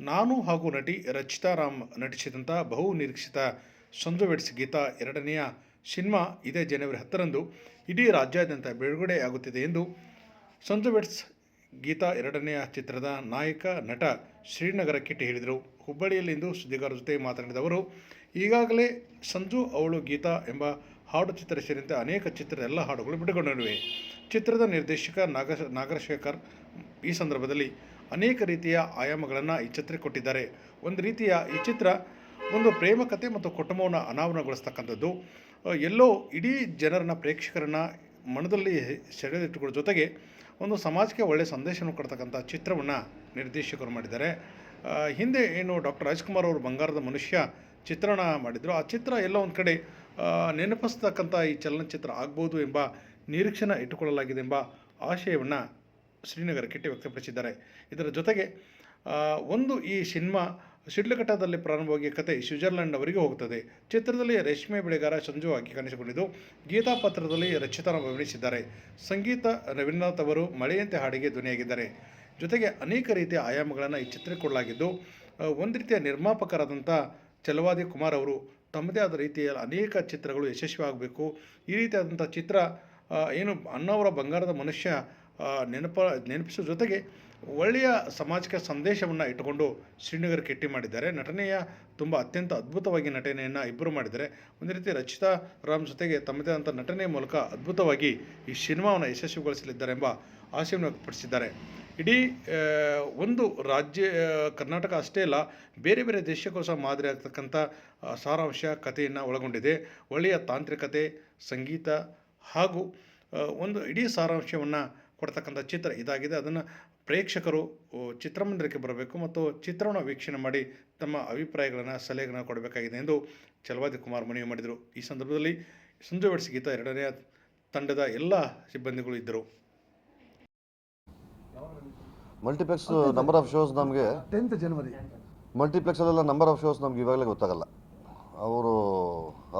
ನಾನು ಹಾಗೂ ನಟಿ ರಚಿತಾ ರಾಮ್ ನಟಿಸಿದಂಥ ಬಹು ನಿರೀಕ್ಷಿತ ಸಂಜು ವೆಡ್ಸ್ ಗೀತಾ ಎರಡನೆಯ ಸಿನಿಮಾ ಇದೇ ಜನವರಿ ಹತ್ತರಂದು ಇಡೀ ರಾಜ್ಯಾದ್ಯಂತ ಬಿಡುಗಡೆಯಾಗುತ್ತಿದೆ ಎಂದು ಸಂಜು ವೆಡ್ಸ್ ಗೀತಾ ಎರಡನೆಯ ಚಿತ್ರದ ನಾಯಕ ನಟ ಶ್ರೀನಗರ ಕಿಟ್ಟಿ ಹೇಳಿದರು. ಹುಬ್ಬಳ್ಳಿಯಲ್ಲಿಂದು ಸುದ್ದಿಗಾರರ ಜೊತೆ ಮಾತನಾಡಿದ ಅವರು, ಈಗಾಗಲೇ ಸಂಜು ಅವಳು ಗೀತಾ ಎಂಬ ಹಾಡು ಚಿತ್ರ ಸೇರಿದಂತೆ ಅನೇಕ ಚಿತ್ರದ ಎಲ್ಲ ಹಾಡುಗಳು ಬಿಡುಗಡೆಗೊಂಡಿವೆ ಚಿತ್ರದ ನಿರ್ದೇಶಕ ನಾಗ ನಾಗರಶೇಖರ್ ಈ ಸಂದರ್ಭದಲ್ಲಿ ಅನೇಕ ರೀತಿಯ ಆಯಾಮಗಳನ್ನು ಈ ಚಿತ್ರಕ್ಕೆ ಕೊಟ್ಟಿದ್ದಾರೆ. ಒಂದು ರೀತಿಯ ಈ ಚಿತ್ರ ಒಂದು ಪ್ರೇಮ ಕಥೆ ಮತ್ತು ಕುಟುಂಬವನ್ನು ಅನಾವರಣಗೊಳಿಸ್ತಕ್ಕಂಥದ್ದು. ಎಲ್ಲೋ ಇಡೀ ಜನರನ್ನ, ಪ್ರೇಕ್ಷಕರನ್ನ ಮನದಲ್ಲಿ ಸೆಳೆದಿಟ್ಟುಕೊಳ್ಳೋ ಜೊತೆಗೆ ಒಂದು ಸಮಾಜಕ್ಕೆ ಒಳ್ಳೆಯ ಸಂದೇಶವನ್ನು ಕೊಡ್ತಕ್ಕಂಥ ಚಿತ್ರವನ್ನು ನಿರ್ದೇಶಕರು ಮಾಡಿದ್ದಾರೆ. ಹಿಂದೆ ಏನು ಡಾಕ್ಟರ್ ರಾಜ್ಕುಮಾರ್ ಅವರು ಬಂಗಾರದ ಮನುಷ್ಯ ಚಿತ್ರಣ ಮಾಡಿದರು. ಆ ಚಿತ್ರ ಎಲ್ಲ ಒಂದು ಕಡೆ ನೆನಪಿಸ್ತಕ್ಕಂಥ ಈ ಚಲನಚಿತ್ರ ಆಗ್ಬೋದು ಎಂಬ ನಿರೀಕ್ಷೆನ ಇಟ್ಟುಕೊಳ್ಳಲಾಗಿದೆ ಎಂಬ ಆಶಯವನ್ನು ಶ್ರೀನಗರ ಕಿಟ್ಟಿ ವ್ಯಕ್ತಪಡಿಸಿದ್ದಾರೆ. ಇದರ ಜೊತೆಗೆ ಒಂದು ಈ ಸಿನಿಮಾ ಶಿಡ್ಲಘಟ್ಟದಲ್ಲಿ ಪ್ರಾರಂಭವಾಗಿ ಕತೆ ಸ್ವಿಟ್ಜರ್ಲೆಂಡ್ ಅವರಿಗೆ ಹೋಗುತ್ತದೆ. ಚಿತ್ರದಲ್ಲಿ ರೇಷ್ಮೆ ಬೆಳೆಗಾರ ಸಂಜು ಆಗಿ ಕಾಣಿಸಿಕೊಂಡಿದ್ದು, ಗೀತಾ ಪಾತ್ರದಲ್ಲಿ ರಚಿತಾರಾಮ್ ಅಭಿನಯಿಸಿದ್ದಾರೆ. ಸಂಗೀತ, ರವೀಂದ್ರನಾಥ್ ಅವರು ಮಳೆಯಂತೆ ಹಾಡಿಗೆ ಧ್ವನಿಯಾಗಿದ್ದಾರೆ. ಜೊತೆಗೆ ಅನೇಕ ರೀತಿಯ ಆಯಾಮಗಳನ್ನು ಈ ಚಿತ್ರಕ್ಕೆ ಕೊಡಲಾಗಿದ್ದು ಒಂದು ರೀತಿಯ ನಿರ್ಮಾಪಕರಾದಂಥ ಚಲವಾದಿ ಕುಮಾರ್ ಅವರು ತಮ್ಮದೇ ಆದ ರೀತಿಯ ಅನೇಕ ಚಿತ್ರಗಳು ಯಶಸ್ವಿಯಾಗಬೇಕು. ಈ ರೀತಿಯಾದಂಥ ಚಿತ್ರ ಏನು ಅಣ್ಣವರ ಬಂಗಾರದ ಮನುಷ್ಯ ನೆನಪ ನೆನಪಿಸುವ ಜೊತೆಗೆ ಒಳ್ಳೆಯ ಸಮಾಜಕ್ಕೆ ಸಂದೇಶವನ್ನು ಇಟ್ಟುಕೊಂಡು ಶ್ರೀನಗರ್ ಕೆಟ್ಟಿ ಮಾಡಿದ್ದಾರೆ. ನಟನೆಯ ತುಂಬ ಅತ್ಯಂತ ಅದ್ಭುತವಾಗಿ ನಟನೆಯನ್ನು ಇಬ್ಬರು ಮಾಡಿದ್ದಾರೆ. ಒಂದು ರೀತಿ ರಚಿತಾ ರಾಮ್ ಜೊತೆಗೆ ತಮ್ಮದೇ ಆದಂಥ ನಟನೆಯ ಮೂಲಕ ಅದ್ಭುತವಾಗಿ ಈ ಸಿನಿಮಾವನ್ನು ಯಶಸ್ವಿಗೊಳಿಸಲಿದ್ದಾರೆ ಎಂಬ ಆಶಯವನ್ನು ವ್ಯಕ್ತಪಡಿಸಿದ್ದಾರೆ. ಇಡೀ ಒಂದು ರಾಜ್ಯ, ಕರ್ನಾಟಕ ಅಷ್ಟೇ ಅಲ್ಲ, ಬೇರೆ ಬೇರೆ ದೇಶಕ್ಕೂ ಸಹ ಮಾದರಿ ಆಗ್ತಕ್ಕಂಥ ಸಾರಾಂಶ ಕಥೆಯನ್ನು ಒಳಗೊಂಡಿದೆ. ಒಳ್ಳೆಯ ತಾಂತ್ರಿಕತೆ, ಸಂಗೀತ ಹಾಗೂ ಒಂದು ಇಡೀ ಸಾರಾಂಶವನ್ನು ಕೊಡ್ತಕ್ಕಂಥ ಚಿತ್ರ ಇದಾಗಿದೆ. ಅದನ್ನು ಪ್ರೇಕ್ಷಕರು ಓ, ಚಿತ್ರಮಂದಿರಕ್ಕೆ ಬರಬೇಕು ಮತ್ತು ಚಿತ್ರವನ್ನು ವೀಕ್ಷಣೆ ಮಾಡಿ ತಮ್ಮ ಅಭಿಪ್ರಾಯಗಳನ್ನು ಸಲಹೆಗಳನ್ನು ಕೊಡಬೇಕಾಗಿದೆ ಎಂದು ಚಲವಾದಿ ಕುಮಾರ್ ಮನವಿ ಮಾಡಿದರು. ಈ ಸಂದರ್ಭದಲ್ಲಿ ಸಂಜು ಗೀತಾ ಎರಡನೆಯ ತಂಡದ ಎಲ್ಲ ಸಿಬ್ಬಂದಿಗಳು ಇದ್ದರು. ಮಲ್ಟಿಪ್ಲೆಕ್ಸ್ ನಂಬರ್ ಆಫ್ ಶೋಸ್ ನಮಗೆ ಟೆಂತ್ ಜನವರಿ ಮಲ್ಟಿಪ್ಲೆಕ್ಸಲ್ಲೆಲ್ಲ ನಂಬರ್ ಆಫ್ ಶೋಸ್ ನಮ್ಗೆ ಇವಾಗಲೇ ಗೊತ್ತಾಗಲ್ಲ. ಅವರು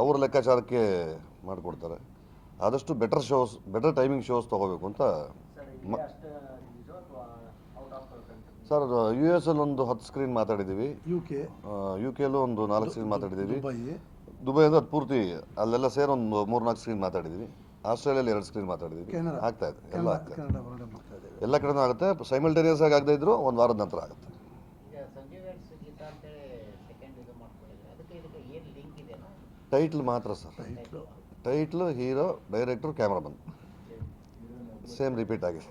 ಅವ್ರ ಲೆಕ್ಕಾಚಾರಕ್ಕೆ ಮಾಡಿಕೊಡ್ತಾರೆ. ಆದಷ್ಟು better shows better timing shows ತೊಗೋಬೇಕು ಅಂತ ಸರ್ ಯು ಎಸ್ ಅಲ್ಲಿ ಒಂದು ಹತ್ತು ಸ್ಕ್ರೀನ್ ಮಾತಾಡಿದ್ದೀವಿ. ಯು ಕೆ ಯು ಕೆಲ್ಲೂ ಒಂದು ನಾಲ್ಕು ಸ್ಕ್ರೀನ್ ಮಾತಾಡಿದ್ದೀವಿ. ದುಬೈ ದುಬೈ ಅಂದ್ರೆ ಅದು ಪೂರ್ತಿ ಅಲ್ಲೆಲ್ಲ ಸೇರಿ ಒಂದು ಮೂರು ನಾಲ್ಕು ಸ್ಕ್ರೀನ್ ಮಾತಾಡಿದ್ದೀವಿ. ಆಸ್ಟ್ರೇಲಿಯಲ್ಲಿ ಎರಡು ಸ್ಕ್ರೀನ್ ಮಾತಾಡಿದ್ದೀವಿ. ಆಗ್ತಾ ಇದೆ. ಎಲ್ಲ ಕಡೆ ಆಗ್ತಾ ಇದೆ. ಎಲ್ಲ ಕಡೆನೂ ಆಗುತ್ತೆ. ಸೈಮಲ್ಟೇನಿಯಸ್ ಆಗಿ ಆಗದೇ ಇದ್ರು ಒಂದು ವಾರದ ನಂತರ ಆಗುತ್ತೆ. ಸಂಜೀವ್ ವೆಡ್ಸ್ ಗೀತಾ ಅಂತೇಳಿ ಸೆಕೆಂಡ್ ಇದು ಮಾಡ್ಕೊಂಡಿದ್ರೆ ಅದಕ್ಕೆ ಇದಕ್ಕೆ ಏನು ಲಿಂಕ್ ಇದೆಯಾ ಟೈಟ್ಲ್ ಮಾತ್ರ sir. Title title hero director cameraman same repeat ಆಗಿದೆ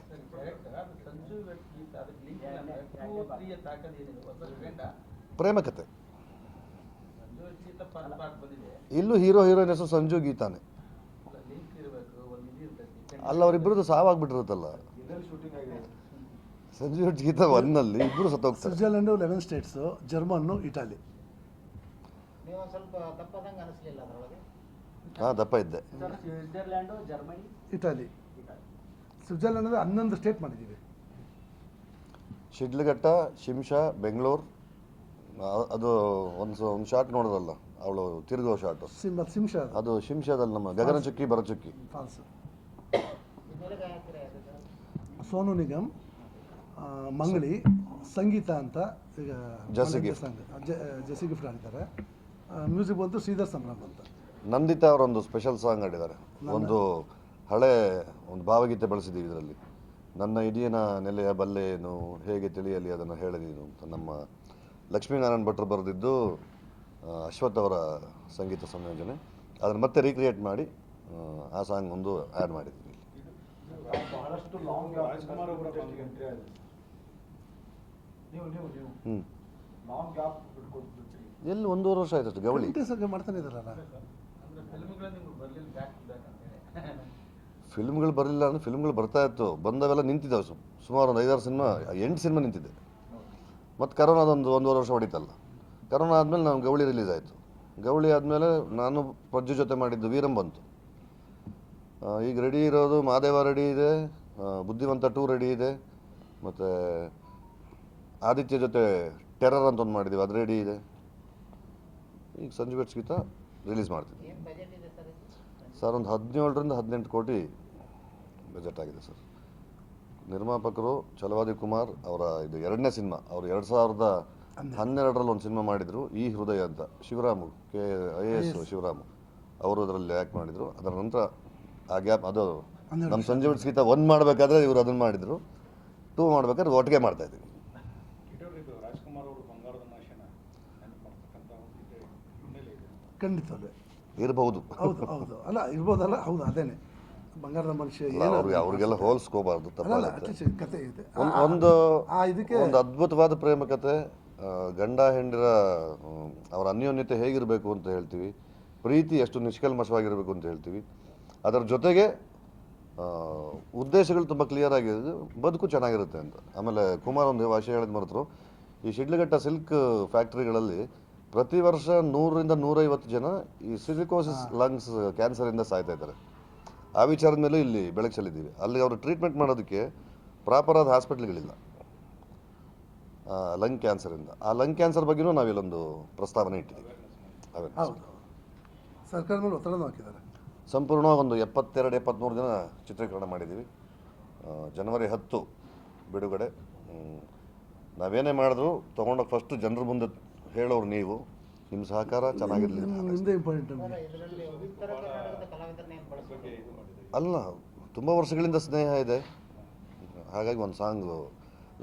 ಪ್ರೇಮ ಕತೆ. ಇಲ್ಲೂ ಹೀರೋ ಹೀರೋಯಿನ್ ಹೆಸರು ಸಂಜು ಗೀತಾನೆ. ಅಲ್ಲ ಅವರಿಬ್ಬರದ್ದು ಸಾವಾಗ್ಬಿಟ್ಟಿರುತ್ತಲ್ಲ. ಸಂಜು ಗೀತಾ ಒನ್ನಲ್ಲಿ ಇಬ್ಬರು ಸತ್ತೋಗ್ತಾರೆ. Switzerland eleven states German Italy. ನೀವು ಸ್ವಲ್ಪ ತಪ್ಪದಂಗೆ ಅನಿಸ್ಲಿಲ್ಲ ಅದರೊಳಗೆ? ಹಾಂ ದಪ್ಪ ಇದ್ದೆ. ಇಟಾಲಿ. ಸ್ವಿಟ್ಜರ್ಲೆಂಡ್ ಅಂದರೆ ಹನ್ನೊಂದು ಸ್ಟೇಟ್ ಮಾಡಿದ್ದೀವಿ. ಶಿಡ್ಲಘಟ್ಟ ಶಿಂಷಾ ಬೆಂಗಳೂರು ಅದು ಒಂದು ಒಂದು ಶಾಟ್ ನೋಡೋದಲ್ಲ ಅವಳು ತಿರುಗೋ ಶಾರ್ಟ್ ಸಿಮ್ ಸಿಂಶ ಅದು. ಶಿಂಷಾದಲ್ಲಿ ನಮ್ಮ ಗಗನ ಚುಕ್ಕಿ ಬರ ಚುಕ್ಕಿ. ಸೋನು ನಿಗಮ್ ಮಂಗಳಿ ಸಂಗೀತ ಅಂತ ಈಗ ಜಸಿಗೆ ಜಸಿ ಗಿಫ್ಟ್. ಗಿಫ್ಟ್ ಮ್ಯೂಸಿಕ್ ಬಂತು ಶ್ರೀಧರ್ ಸಂಭ್ರಮ್ ಅಂತ. ನಂದಿತಾ ಅವರೊಂದು ಸ್ಪೆಷಲ್ ಸಾಂಗ್ ಆಡಿದ್ದಾರೆ ಒಂದು ಹಳೆ ಒಂದು ಭಾವಗೀತೆ ಬಳಸಿದ್ದೀವಿ ಇದರಲ್ಲಿ. ನನ್ನ ಇಡಿಯನ ನೆಲೆಯ ಬಲ್ಲೆಯೇನು ಹೇಗೆ ತಿಳಿಯಲಿ ಅದನ್ನು ಹೇಳಲೀನು ಅಂತ ನಮ್ಮ ಲಕ್ಷ್ಮೀನಾರಾಯಣ ಭಟ್ರು ಬರೆದಿದ್ದು ಅಶ್ವಥ್ ಅವರ ಸಂಗೀತ ಸಂಯೋಜನೆ. ಅದನ್ನು ಮತ್ತೆ ರೀಕ್ರಿಯೇಟ್ ಮಾಡಿ ಆ, ಸಾಂಗ್ ಒಂದು ಆ್ಯಡ್ ಮಾಡಿದ್ದೀವಿ ಹ್ಞೂ ಎಲ್ಲಿ ಒಂದೂವರೆ ವರ್ಷ ಆಯ್ತು ಅಷ್ಟು ಗವಳಿ ಮಾಡ್ತಾನೆ ಇದ್ದಾರಲ್ಲ. ಫಿಲ್ಮ್ಗಳು ಬರಲಿಲ್ಲ ಅಂದರೆ ಫಿಲ್ಮ್ಗಳು ಬರ್ತಾ ಇತ್ತು. ಬಂದವೆಲ್ಲ ನಿಂತಿದ್ದಾವೆ ಸು ಸುಮಾರು ಒಂದು ಐದಾರು ಸಿನಿಮಾ ಎಂಟು ಸಿನಿಮಾ ನಿಂತಿದೆ. ಮತ್ತು ಕರೋನಾದೊಂದು ಒಂದೂವರೆ ವರ್ಷ ಹೊಡಿತಲ್ಲ. ಕರೋನಾ ಆದಮೇಲೆ ನಾವು ಗೌಳಿ ರಿಲೀಸ್ ಆಯಿತು. ಗೌಳಿ ಆದಮೇಲೆ ನಾನು ಪ್ರಜ್ಜು ಜೊತೆ ಮಾಡಿದ್ದು ವೀರಂ ಬಂತು. ಈಗ ರೆಡಿ ಇರೋದು ಮಾದೇವ ರೆಡಿ ಇದೆ ಬುದ್ಧಿವಂತ ಟೂ ರೆಡಿ ಇದೆ ಮತ್ತು ಆದಿತ್ಯ ಜೊತೆ ಟೆರರ್ ಅಂತ ಒಂದು ಮಾಡಿದ್ದೀವಿ ಅದು ರೆಡಿ ಇದೆ. ಈಗ ಸಂಜು ಬೆಟ್ಸ್ಗೀತ ರಿಲೀಸ್ ಮಾಡ್ತೀವಿ ಸರ್ ಒಂದು ಹದಿನೇಳರಿಂದ ಹದಿನೆಂಟು ಕೋಟಿ ಬಜೆಟ್ ಆಗಿದೆ ಸರ್. ನಿರ್ಮಾಪಕರು ಛಲವಾದಿ ಕುಮಾರ್ ಅವರ ಇದು ಎರಡನೇ ಸಿನಿಮಾ ಅವರು ಎರಡು ಸಾವಿರದ ಹನ್ನೆರಡರಲ್ಲಿ ಒಂದು ಸಿನಿಮಾ ಮಾಡಿದರು ಈ ಹೃದಯ ಅಂತ. Shivaramu K I A S Shivaramu. ಅವರು ಅದರಲ್ಲಿ ಆ್ಯಕ್ಟ್ ಮಾಡಿದರು. ಅದರ ನಂತರ ಆ ಗ್ಯಾಪ್ ಅದು ನಮ್ಮ ಸಂಜೆ ಗೀತ ಒಂದು ಮಾಡಬೇಕಾದ್ರೆ ಇವರು ಅದನ್ನು ಮಾಡಿದರು. ಟೂ ಮಾಡಬೇಕಾದ್ರೆ ಒಟ್ಟಿಗೆ ಮಾಡ್ತಾ ಇದ್ದೀವಿ. ಖಂಡಿತ ಇರಬಹುದು. ಹೌದು ಹೌದು. ಅಲ್ಲ ಇರ್ಬೋದಲ್ಲ ಹೌದು ಅದೇನೆ. ಬಂಗಾರದ ಮನುಷ್ಯ ಅವ್ರಿಗೆ ಅವ್ರಿಗೆಲ್ಲ ಹೋಲಿಸ್ಕೋಬಾರ್ದು ಕತೆ ಇದೆ. ಒಂದು ಇದಕ್ಕೆ ಒಂದು ಅದ್ಭುತವಾದ ಪ್ರೇಮ ಕತೆ. ಗಂಡ ಹೆಂಡಿರ ಅವರ ಅನ್ಯೋನ್ಯತೆ ಹೇಗಿರಬೇಕು ಅಂತ ಹೇಳ್ತೀವಿ. ಪ್ರೀತಿ ಎಷ್ಟು ನಿಷ್ಕಲ್ಮಶವಾಗಿರಬೇಕು ಅಂತ ಹೇಳ್ತೀವಿ. ಅದರ ಜೊತೆಗೆ ಉದ್ದೇಶಗಳು ತುಂಬ ಕ್ಲಿಯರ್ ಆಗಿದೆ ಬದುಕು ಚೆನ್ನಾಗಿರುತ್ತೆ ಅಂತ. ಆಮೇಲೆ ಕುಮಾರ್ ಒಂದು ಭಾಷೆ ಹೇಳಿದ ಮರೆತರು. ಈ ಶಿಡ್ಲಘಟ್ಟ ಸಿಲ್ಕ್ ಫ್ಯಾಕ್ಟ್ರಿಗಳಲ್ಲಿ ಪ್ರತಿ ವರ್ಷ ನೂರರಿಂದ ನೂರೈವತ್ತು ಜನ ಈ ಸಿಲಿಕೋಸಿಸ್ ಲಂಗ್ಸ್ ಕ್ಯಾನ್ಸರಿಂದ ಸಾಯ್ತಾ ಇದ್ದಾರೆ. ಆ ವಿಚಾರದ ಮೇಲೂ ಇಲ್ಲಿ ಬೆಳಕು ಚೆಲ್ಲಿದ್ದೀವಿ ಅಲ್ಲಿ ಅವರು ಟ್ರೀಟ್ಮೆಂಟ್ ಮಾಡೋದಕ್ಕೆ ಪ್ರಾಪರ್ ಆದ ಹಾಸ್ಪಿಟ್ಲ್ಗಳಿಲ್ಲ ಲಂಗ್ ಕ್ಯಾನ್ಸರಿಂದ ಆ ಲಂಗ್ ಕ್ಯಾನ್ಸರ್ ಬಗ್ಗೆನೂ ನಾವಿಲ್ಲೊಂದು ಪ್ರಸ್ತಾವನೆ ಇಟ್ಟಿದ್ದೀವಿ. ಹೌದು. ಸರ್ಕಾರದ ಮೇಲೆ ಒತ್ತಡನೂ ಹಾಕಿದ್ದಾರೆ. ಸಂಪೂರ್ಣವಾಗಿ ಒಂದು ಎಪ್ಪತ್ತೆರಡು ಎಪ್ಪತ್ತ್ಮೂರು ದಿನ ಚಿತ್ರೀಕರಣ ಮಾಡಿದ್ದೀವಿ. ಜನವರಿ ಹತ್ತು ಬಿಡುಗಡೆ. ನಾವೇನೇ ಮಾಡಿದ್ರು ತೊಗೊಂಡೋಗಿ ಫಸ್ಟು ಜನರ ಮುಂದೆ ಹೇಳೋರು ನೀವು. ನಿಮ್ಮ ಸಹಕಾರ ಚೆನ್ನಾಗಿರಲಿ ಇಂಪಾರ್ಟೆಂಟ್ ನಮಗೆ. ಅಲ್ಲ ತುಂಬ ವರ್ಷಗಳಿಂದ ಸ್ನೇಹ ಇದೆ. ಹಾಗಾಗಿ ಒಂದು ಸಾಂಗ್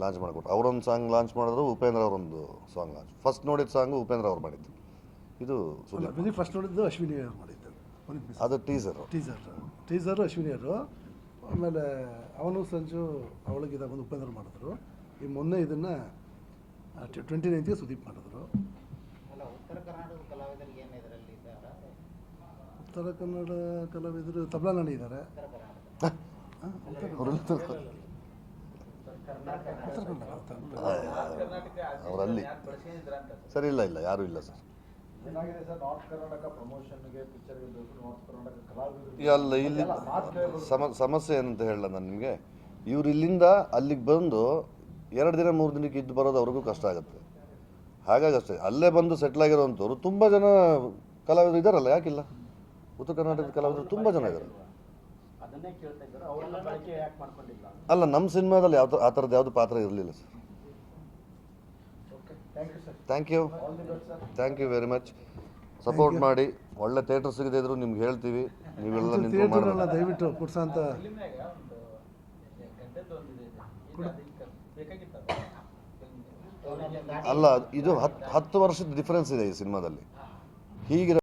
ಲಾಂಚ್ ಮಾಡಿಕೊಟ್ರು. ಅವರೊಂದು ಸಾಂಗ್ ಲಾಂಚ್ ಮಾಡಿದ್ರು ಉಪೇಂದ್ರ ಅವರೊಂದು ಸಾಂಗ್ ಲಾಂಚ್ ಫಸ್ಟ್ ನೋಡಿದ ಸಾಂಗು ಉಪೇಂದ್ರ ಅವ್ರು ಮಾಡಿದ್ದು. ಇದು ಸುದೀಪ್. ಫಸ್ಟ್ ನೋಡಿದ್ದು ಅಶ್ವಿನಿ ಅವ್ರು ಮಾಡಿದ್ದು. ಅದು ಟೀಸರು ಟೀಸರ್ ಟೀಸರು ಅಶ್ವಿನಿ ಅವರು. ಆಮೇಲೆ ಅವನು ಸಂಜು ಅವಳಿಗೆ ಬಂದು ಉಪೇಂದ್ರ ಮಾಡಿದ್ರು. ಈ ಮೊನ್ನೆ ಇದನ್ನು ಟ್ವೆಂಟಿ ನೈನ್ತ್ಗೆ ಸುದೀಪ್ ಮಾಡಿದ್ರು. ಕರ್ನಾಟಕದ ಕಲಾವಿದರಿಗೆ ಏನು ಇದರಲ್ಲಿ ಇದ್ದಾರೆ? ಉತ್ತರ ಕನ್ನಡ ಕಲಾವಿದರು ತಬಲಾ ಉತ್ತರ ಅವರೆಲ್ಲ ಸರ್ ಇಲ್ಲ ಇಲ್ಲ ಯಾರು ಇಲ್ಲ ಸರ್. ಅಲ್ಲ ಇಲ್ಲಿ ಸಮ ಸಮಸ್ಯೆ ಏನಂತ ಹೇಳಲ್ಲ ನಾನು ನಿಮಗೆ. ಇವ್ರು ಇಲ್ಲಿಂದ ಅಲ್ಲಿಗೆ ಬಂದು ಎರಡು ದಿನ ಮೂರು ದಿನಕ್ಕೆ ಇದ್ದು ಬರೋದು ಅವ್ರಿಗೂ ಕಷ್ಟ ಆಗುತ್ತೆ. ಹಾಗಾಗಿ ಅಷ್ಟೇ. ಅಲ್ಲೇ ಬಂದು ಸೆಟ್ಲ್ ಆಗಿರೋವಂಥವ್ರು ತುಂಬ ಜನ ಕಲಾವಿದರು ಇದ್ದಾರಲ್ಲ ಯಾಕಿಲ್ಲ? ಉತ್ತರ ಕರ್ನಾಟಕದ ಕಲಾವಿದರು ತುಂಬ ಜನ ಇದ್ದಾರೆ ಅದನ್ನೇ ಕೇಳ್ತಾ ಇದ್ದಾರೆ. ಅವರೆಲ್ಲ ಬಳಕೆ ಯಾಕೆ ಮಾಡ್ಕೊಂಡಿಲ್ಲ? ಅಲ್ಲ ನಮ್ಮ ಸಿನಿಮಾದಲ್ಲಿ ಯಾವ ಆ ಥರದ್ದು ಯಾವುದು ಪಾತ್ರ ಇರಲಿಲ್ಲ sir. Okay thank you sir thank you all the best sir thank you very much support ಮಾಡಿ. ಒಳ್ಳೆ ಥಿಯೇಟರ್ ಸಿಗದೆ ಇದ್ರು ನಿಮ್ಗೆ ಹೇಳ್ತೀವಿ. ನೀವೆಲ್ಲ ಮಾಡಬೇಕು ದಯವಿಟ್ಟು ಕೊಡ್ಸಂತ ಅಲ್ಲ ಇದು ಹತ್ತು ಹತ್ತು ವರ್ಷದ ಡಿಫರೆನ್ಸ್ ಇದೆ ಈ ಸಿನಿಮಾದಲ್ಲಿ. ಹೀಗಿರೋ